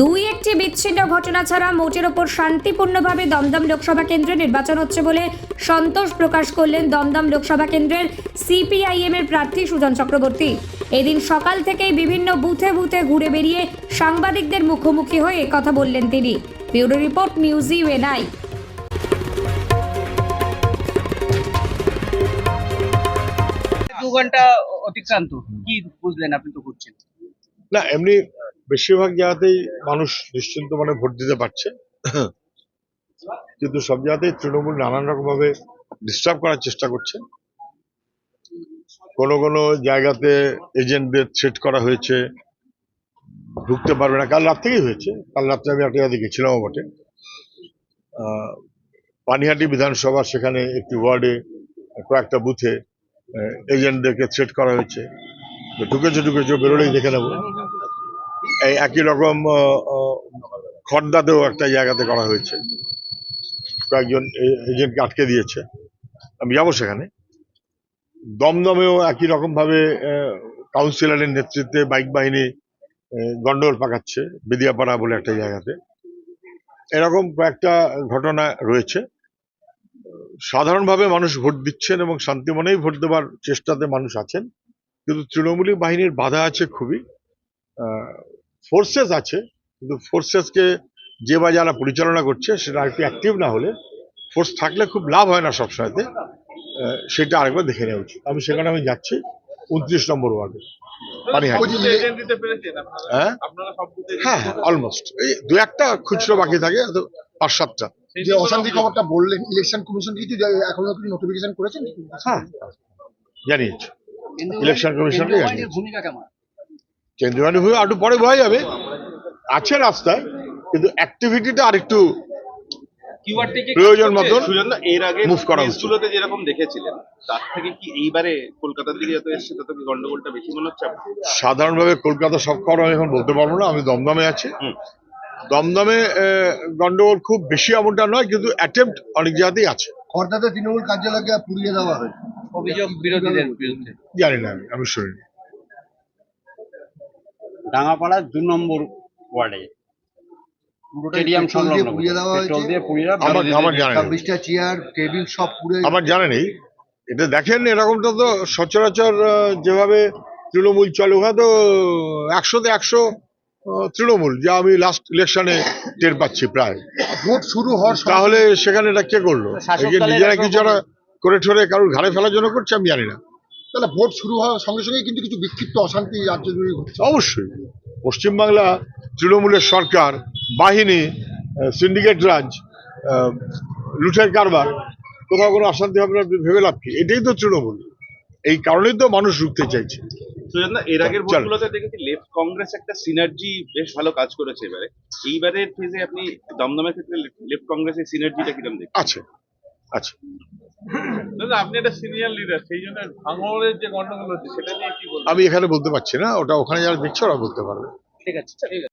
দুই একটি বিচ্ছিন্ন ঘটনা ছাড়া মোটের ওপর শান্তিপূর্ণভাবে দমদম লোকসভা কেন্দ্রে নির্বাচন হচ্ছে বলে সন্তোষ প্রকাশ করলেন দমদম লোকসভা কেন্দ্রের সিপিআইএম এর প্রার্থী সুজন চক্রবর্তী। এদিন সকাল থেকেই বিভিন্ন বুথে বুথে ঘুরে বেরিয়ে সাংবাদিকদের মুখোমুখি হয়ে কথা বললেন তিনি। ব্যুরো রিপোর্ট নিউজ ইউএনআই দু ঘণ্টা অতিক্রান্ত। কি বুঝলেন আপনি তো ঘুরছেন? না এমনি বেশিরভাগ জায়গাতেই মানুষ নিশ্চিন্ত মনে ভোট দিতে পারছে। কিন্তু সব জায়গাতেই তৃণমূল নানান রকম ভাবে ডিস্টার্ব করার চেষ্টা করছে। কোনো কোনো জায়গাতে এজেন্টদের থ্রেট করা হয়েছে, ঢুকতে পারবে না। কাল রাত থেকেই হয়েছে। কাল রাত্রে আমি একটা জায়গায় গেছিলাম বটে। পানিহাটি বিধানসভা সেখানে একটি ওয়ার্ডে কয়েকটা বুথে এজেন্টদেরকে থ্রেট করা হয়েছে। ঢুকেছে ঢুকেছে, বেরোলেই দেখে নেব। এই একই রকম আহ, একটা জায়গাতে করা হয়েছে। কয়েকজন এজেন্টকে আটকে দিয়েছে। আমি যাব সেখানে। দমদমেও একই রকম ভাবে কাউন্সিলরের নেতৃত্বে বাইক বাহিনী গন্ডগোল পাকাচ্ছে বেদিয়াপাড়া বলে একটা জায়গাতে। এরকম কয়েকটা ঘটনা রয়েছে। সাধারণভাবে মানুষ ভোট দিচ্ছেন এবং শান্তি মনেই ভোট দেওয়ার চেষ্টাতে মানুষ আছেন। কিন্তু তৃণমূলী বাহিনীর বাধা আছে খুবই। ফোর্সেস আছে কিন্তু ফোর্সেসকে যে বা যারা পরিচালনা করছে সেটা একটু অ্যাক্টিভ না হলে ফোর্স থাকলে খুব লাভ হয় না সবসময়তে সেটা আরেকবার দেখে নেওয়া উচিত। আমি সেখানে আমি যাচ্ছি উনত্রিশ নম্বর ওয়ার্ডে। হ্যাঁ? হ্যাঁ হ্যাঁ অলমোস্ট এই দু একটা খুচরো বাকি থাকে পাঁচ সাতটা। যে অশান্তি খবরটা বললেন ইলেকশন কমিশন কিছু এখনও কিছু নোটিফিকেশন করেছেন? হ্যাঁ জানিয়েছি। ইলেকশন কমিশনকে জানিয়েছি। ভূমিকা কেমন? কেন্দ্রীয় হয়ে একটু পরে বোঝা যাবে। আছে রাস্তায় কিন্তু অ্যাক্টিভিটিটা আরেকটু প্রয়োজন মতন এর আগে move করা উচিত। যেরকম দেখেছিলেন তার থেকে কি এইবারে কলকাতার দিকে যত এসছে তত কি গন্ডগোলটা বেশি মনে হচ্ছে সাধারণভাবে কলকাতা সব খবর আমি এখন বলতে পারব না আমি দমদমে আছি। দমদমে আহ, গন্ডগোল খুব বেশি এমনটা নয় কিন্তু অ্যাটেম্প্ট অনেক জায়গাতেই আছে। খর্দাতে তৃণমূল কার্যালয়কে পুড়িয়ে দেওয়া হয়েছে। অভিযোগ বিরোধীদের বিরুদ্ধে। জানি না আমি আমি শুনিনি। ডাঙ্গাপাড়া দু নম্বর ওয়ার্ডে। স্টেডিয়াম সংলগ্ন পুড়িয়ে দেওয়া পেট্রোল দিয়ে পুড়িয়ে দেওয়া আমার আমার জানা নেই। ছাব্বিশটা চেয়ার টেবিল সব পুড়ে আমার জানা নেই। এটা দেখেন এরকমটা তো সচরাচর যেভাবে তৃণমূল চলে ওখানে তো একশোতে একশো তৃণমূল যা আমি লাস্ট ইলেকশনে টের পাচ্ছি প্রায়। ভোট শুরু হওয়ার তাহলে সেখানে এটা কে করল? যে নিজেরা কিছু করে ঠরে কারোর ঘাড়ে ফেলার জন্য করছে আমি জানি না। তাহলে ভোট শুরু হওয়ার সঙ্গে সঙ্গে কিন্তু কিছু বিক্ষিপ্ত অশান্তি রাজ্য জুড়ে ঘটছে। অবশ্যই। পশ্চিমবাংলা তৃণমূলের সরকার বাহিনী সিন্ডিকেট রাজ আহ, লুটের কারবার কোথাও কোনো অশান্তি হবে না ভেবে লাভ কি? এটাই তো তৃণমূল। এই কারণেই তো মানুষ রুখতে চাইছে। এর আগের ভোটগুলোতে দেখেছি লেফট কংগ্রেস একটা সিনার্জি বেশ ভালো কাজ করেছে এবারে। এইবারের ফেজে আপনি দমদমের ক্ষেত্রে লেফট কংগ্রেসের সিনার্জিটা কীরকম দেখছেন? আছে। আছে দাদা আপনি একটা সিনিয়র লিডার সেই জন্য ভাঙড়ের যে গন্ডগোল হচ্ছে সেটা নিয়ে কি বলবেন? আমি এখানে বলতে পারছি না ওটা ওখানে যারা দেখছে ওরা বলতে পারবে। ঠিক আছে ঠিক আছে।